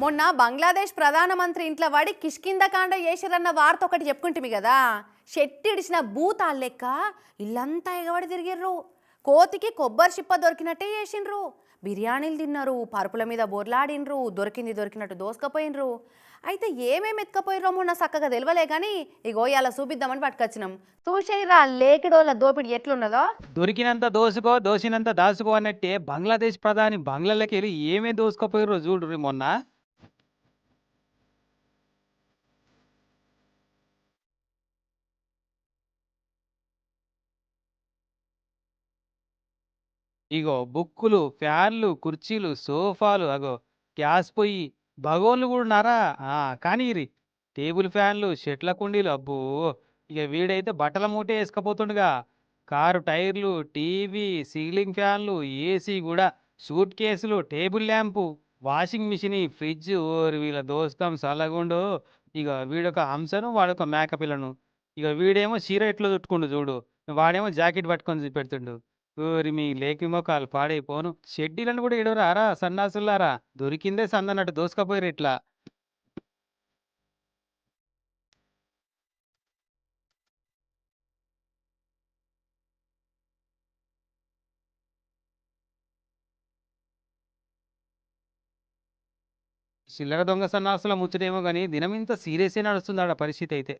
మొన్న బంగ్లాదేశ్ ప్రధానమంత్రి ఇంట్లో వాడి కిష్కిందకాండ చేసిరన్న వార్త ఒకటి చెప్పుకుంటుంది కదా. షెట్టి ఇడిచిన లెక్క ఇల్లంతా ఎగబడి తిరిగిర్రు. కోతికి కొబ్బరి చిప్ప దొరికినట్టే చేసిండ్రు. బిర్యానీలు తిన్నారు పరుపుల మీద బొర్లాడినరు దొరికింది దొరికినట్టు దోసుకపోయినరు అయితే ఏమేమి ఎత్తుకపోయినరో మొన్న చక్కగా తెలియలే కానీ ఇగో ఇలా చూపిద్దామని పట్టుకొచ్చినాం. చూసేరా లేకిడోళ్ళ దోపిడి ఎట్లున్నదో. దొరికినంత దోసుకో దోసినంత దాసుకో అన్నట్టే బంగ్లాదేశ్ ప్రధాని బంగ్లాలోకి వెళ్ళి ఏమే దోసుకపోయారో చూడు మొన్న. ఇగో బుక్కులు ఫ్యాన్లు కుర్చీలు సోఫాలు అగో గ్యాస్ పొయ్యి భగోన్లు కూడా ఉన్నారా? ఆ, కానీరి టేబుల్ ఫ్యాన్లు షెట్ల కుండీలు అబ్బో! ఇక వీడైతే బట్టల మూటే వేసుకపోతుండగా కారు టైర్లు టీవీ సీలింగ్ ఫ్యాన్లు ఏసీ కూడా సూట్ కేసులు table lamp washing machine fridge ఓరి వీళ్ళ దోస్తం సలగుండు ఇక వీడొక హంసను వాడొక మేక పిల్లను ఇక వీడేమో చీర ఎట్లా చుట్టుకుండు చూడు. వాడేమో జాకెట్ పట్టుకొని పెడుతుండు. ఓరి మీ లేకి మొక్కలు పాడైపోను. షెడ్డీలను కూడా ఇడవరారా సన్నాసులారా దొరికిందే సందన్నట్టు దోసుకపోయారు ఇట్లా. చిల్లర దొంగ సన్నాసుల ముచ్చటేమో కానీ దినం ఇంత సీరియస్ నడుస్తుంది ఆడ పరిస్థితి అయితే